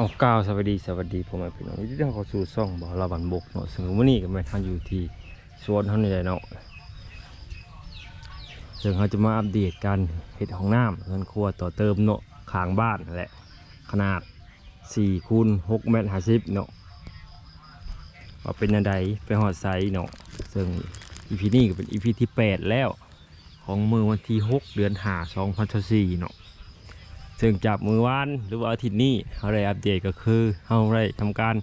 เอาก้าวสวัสดีสวัสดีพ่อแม่พี่น้องที่ได้เข้าสู่ซ่องบ่าวลาบันบกเนาะซึ่งวันนี้ก็แม่ทานอยู่ที่สวนเฮานี่แหละเนาะซึ่งเขาจะมาอัปเดตการเฮ็ดห้องน้ำเรือนครัวต่อเติมเนาะข้างบ้านแหละขนาด4คูณ6เมตร50เนาะว่าเป็นอันใดไปหอดไซเนาะซึ่งอีพีนี้ก็เป็นอีพีที่ 8 แล้ว ของมือวันที่ 6 เดือน5 2024เนาะ ซึ่งจากมือวานหรือว่าอาทิตย์นี้เราได้อัปเดตก็คือเราได้ทำการ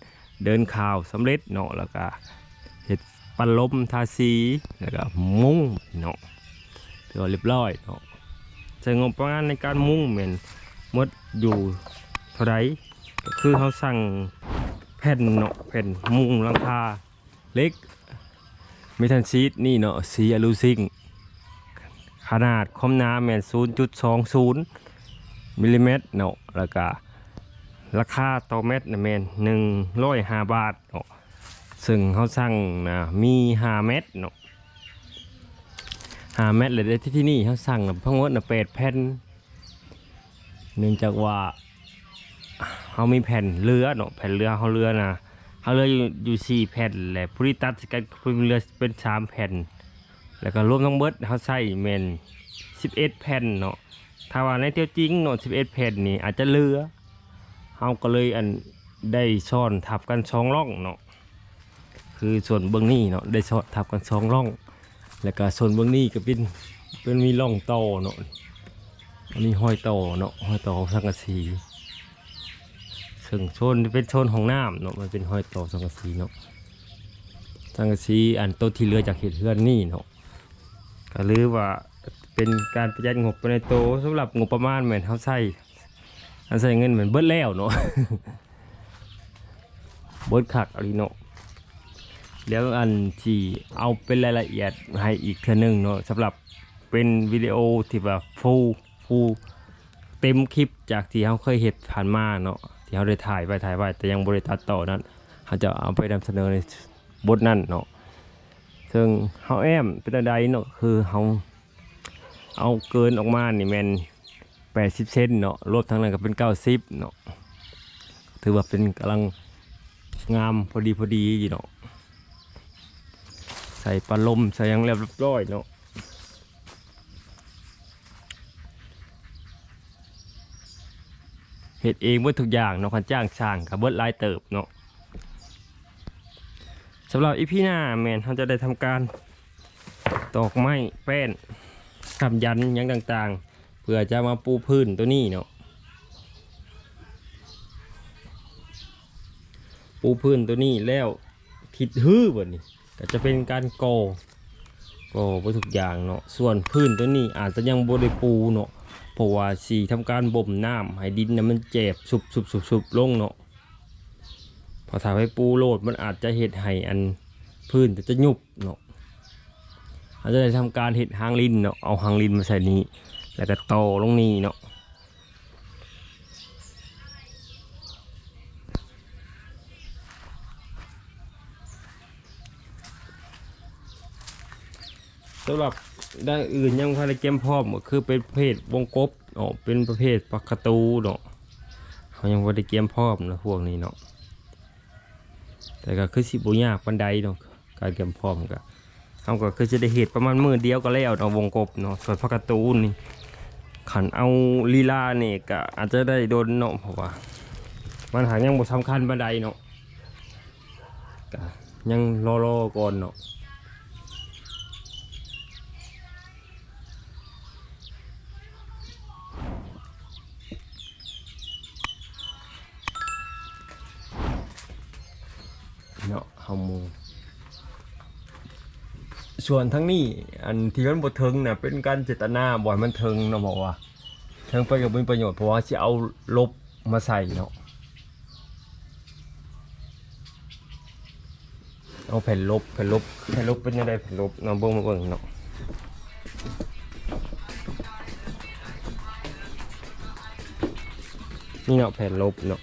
เดินข่าวสำเร็จเนาะแล้วก็เห็ดปันลมทาสีแล้วก็มุ้งเนาะเรียบร้อยเนาะซึ่งบประมาณในการมุ้งเหมือนมดอยู่เท่าไรก็คือเขาสั่งแผ่นเนาะแผ่นมุ้งลังคาเล็กเมทัลซีดนี่เนาะสีอลูซิงขนาดคอมน้ำแมน0.20 มิลลิเมตรเนาะแล้วก็ราคาต่อเม็ดนะแมนหนึ่งร้อยห้าบาทเนาะซึ่งเขาสั่งนะมีห้าเม็ดเนาะห้าเม็ดเลยที่ที่นี่เขาสั่งนะทั้งดนะแปดแผ่นเนื่องจากว่าเขามีแผ่นเรือเนาะแผ่นเรือเขาเรือนะเขาเรืออยู่อยู่สี่แผ่นแหละผู้ที่ตัดกันผู้เรือเป็นสามแผ่น แล้วก็รวมทั้งเบิดเขาใส่เมนสิบเอ็ดแผ่นเนาะ ถ้าว่าในเที่ยวจริงเนาะ11เพจนี่อาจจะเลือเฮาก็เลยอันได้ซ่อนทับกันสองร่องเนาะคือส่วนเบื้องนี้เนาะได้ซ่อนทับกันสองร่อง แล้วก็ส่วนเบื้องนี้ก็เป็นเป็นมีร่องโตเนาะอันนี้ห้อยโตเนาะห้อยโตของสังกะสีซึ่งโซนเป็นโซนของน้ำเนาะมันเป็นห้อยโตสังกะสีเนาะสังกะสีอันต้นที่เหลือจากเห็ดเฮือนนี่เนาะก็หรือว่า เป็นการประหยัดงบไปในโตสำหรับงบประมาณเหมือนเขาใส่อันใส่เงินเหมือนเบิดแล้วเนาะเบิดขักอะไรเนาะแล้วอันที่เอาเป็นรายละเอียดให้อีกเท่านึงเนาะสำหรับเป็นวิดีโอที่แบบฟูฟูเต็มคลิปจากที่เขาเคยเห็นผ่านมาเนาะที่เขาได้ถ่ายไปถ่ายไว้แต่ยังบริตัดต่อนั้นเขาจะเอาไปนำเสนอในบทนั้นเนาะซึ่งเขาแอมเป็นอะไรเนาะคือเขา เอาเกินออกมานี่แมนแปดสิบเซนเนาะรวมทั้งนั้นก็เป็นเก้าสิบเนาะถือว่าเป็นกำลังงามพอดีพอดีอยู่เนาะใส่ปลาลมใส่ยังเรียบร้อยเนาะเห็ดเองเบิดทุกอย่างเนาะคันจ้างช่างกับเบิดลายเติบเนาะสำหรับอีพีหน้าแมนเขาจะได้ทำการตอกไม้แป้น ทำยันยังต่างๆ เพื่อจะมาปูพื้นตัวนี้เนาะปูพื้นตัวนี้แล้วทิดฮื้อบ่นี่ก็จะเป็นการโกอก่อไปทุกอย่างเนาะส่วนพื้นตัวนี้อาจจะยังบ่ได้ปูเนาะเพราะว่าสีทำการบ่มน้ำให้ดินนะมันเจ็บสุบสุบสุบสุบลงเนาะพอถ้าให้ปูโลดมันอาจจะเห็ดให้อันพื้นจะยุบเนาะ เราจะได้ทำการเห็ดหางลินเนาะเอาหางลินมาใส่นี้ แล้วก็โตลงนี้เนาะสำหรับด้านอื่นยังพารเกมพร้อมก็คือเป็นประเภทวงกบเนาะเป็นประเภทปักกระตูเนาะเขายังพาราเกมพร้อมนะพวกนี้เนาะแต่ก็คือสิบุญยากปันไดเนาะการเกมพร้อมก็ เขาก็คือจะได้เหตุประมาณมือเดียวก็แล้วเอาวงกบเนาะส่วนพักกร์ตูนนี่ขันเอาลีลาเนี่ยก็อาจจะได้โดนเนาะเพราะว่า มันหายังบ่สำคัญบันไดเนาะก็ยังรอรอก่อนเนาะเนาะเฮามู ส่วนทั้งนี้อันที่มันบ่เทิงเนี่ยเป็นการเจตนาบ่อยมันเทิงเนาะบอกว่าเทิงไปกับมีประโยชน์เพราะว่าสิเอาลบมาใส่เนาะเอาแผ่นลบแผ่นลบแผ่นลบเป็นยังไงแผ่นลบเนาะเบิ่งมาเบิ่งเนาะนี่เนาะแผ่นลบเนาะ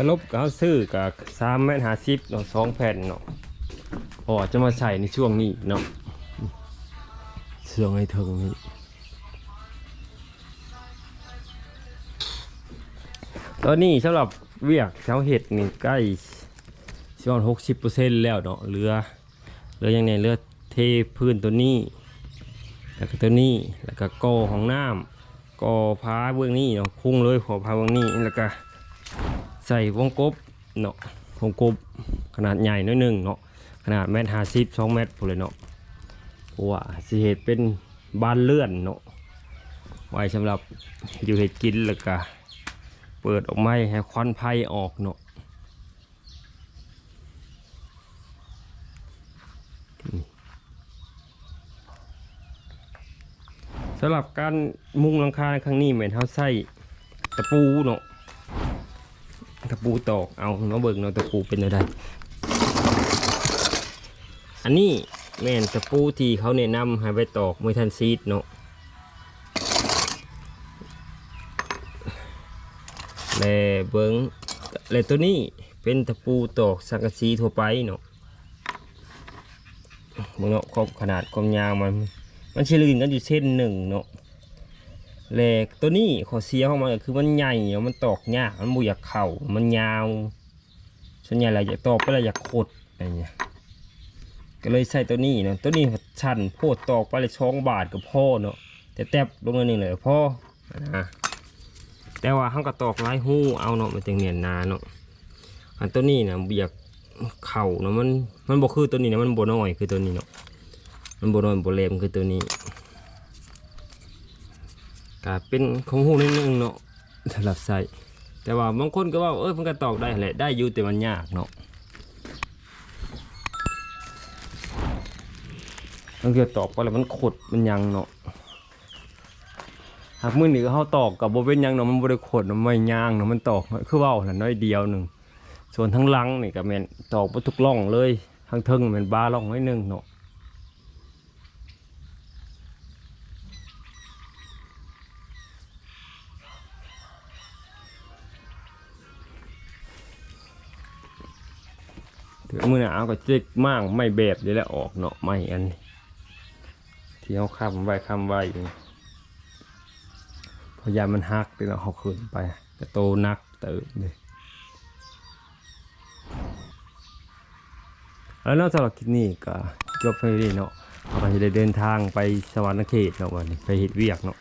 สรุปก็เขาซื้อกับสามเมตรห้าสิบเนาะสองแผ่นเนาะพอจะมาใส่ในช่วงนี้เนาะช่วงให้ถึงนี้ตอนนี้สำหรับเวียกแถวเห็ดนี่ใกล้ช่วงหกสิบเปอร์เซ็นต์แล้วเนาะเหลือเหลือยังไงเหลือเทพื้นตัวนี้ แล้วก็ตัวนี้แล้วก็ก่อของน้ำก่อพาเบื้องนี้เนาะคุ้งเลยขอพาเบื้องนี้แล้วก็ ใส่วงกบเนาะวงกบขนาดใหญ่หน้อยหนึ่งเนาะขนาดเมตรห้าสิบสองเมตรพอเลยเนาะเพราะว่าสิเหตุเป็นบ้านเลื่อนเนาะไว้สำหรับอยู่เห็ดกินแล้วก็เปิดออกไมาให้ควันไฟออกเนาะสำหรับการมุงหลังคาครั้งนี้เหมือนเขาใส่ตะปูเนาะ ตะปูตอกเอาเนาะเบิ่งเนาะตะปูเป็นอะไรอันนี้แม่นตะปูที่เขาแนะนำให้ไปตอกมือทันซีดเนาะและเบิ่งและตัวนี้เป็นตะปูตอกสังกะสีทั่วไปเนาะเบิ่งเนาะครบขนาดความยาวมัน มันเฉลี่ยกันอยู่เส้นหนึ่งเนาะ แหลกตัวนี้ขอเสียของมันก็คือมันใหญ่เนาะมันตอกยากมันบุยากเข่ามันยาวส่วนใหญ่เราอยากตอกไปเราอยากขดอะไรเงี้ยก็เลยใส่ตัวนี้เนาะตัวนี้ชันโพดตอกไปเลยช่องบาทกับพ่อเนาะแต่แตบลงนิดนึงเลยพ่อนะแต่ว่าเขาก็ตอกลายหู้เอาเนาะมันจึงเนียนนาเนาะอันตัวนี้นะเบียกเข่าเนาะมันมันบ่คือตัวนี้นะมันบ่น้อยคือตัวนี้เนาะมันบนอนบนเลมคือตัวนี้ ก็เป็นของหูนิดนึงเนาะสำหรับใส่แต่ว่าบางคนก็ว่าเออมันก็ตอกได้แหละได้อยู่แต่มันยากเนาะบางทีตอกไปแล้วมันขดมันยังเนาะหากมือหนึ่งเขาตอกกับโบเป็นยังเนาะมันบริขดมันไม่ยางเนาะมันตอกคือเว่าน่ะน้อยเดียวหนึ่งส่วนทั้งลังนี่ก็แมนตอกไปทุกร่องเลยทั้งเทิงแมนบาร่องไว้หนึ่งเนาะ ถือมือหนาวก็เจ๊กมั่งไม่แบบเดี๋ยวแหละออกเนาะไม่อันนี้ที่เขาคำไว้คำไว้อยู่พยายามันหักเดี๋ยวเขาขึ้นไปแต่โตนักเติมเลยแล้วนอกจากคลิปนี้ก็จบไปนี่เนาะเขาก็จะได้เดินทางไปสวรรค์เขตเนาะวันนี้ไปเห็ดเวียกเนาะ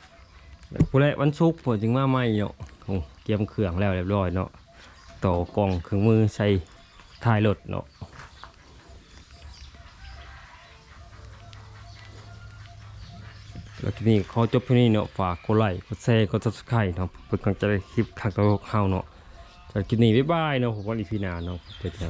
ผู้แรกวันศุกร์ผมจึงมาไม่เนาะโอ้เตรียมเครื่องแล้วเรียบร้อยเนาะต่อกล่องเครื่องมือใส่ ท้ายรถเนาะแล้วทีนี้ขอจบเพียงนี้เนาะฝากกดไลค์กดแชร์กดซับสไครต์เนาะเพื่อกำลังใจคลิปข้างตัวเขาเนาะจากคลิปนี้บ๊ายบายเนาะผมวันอีพีหนาเนาะเจอกัน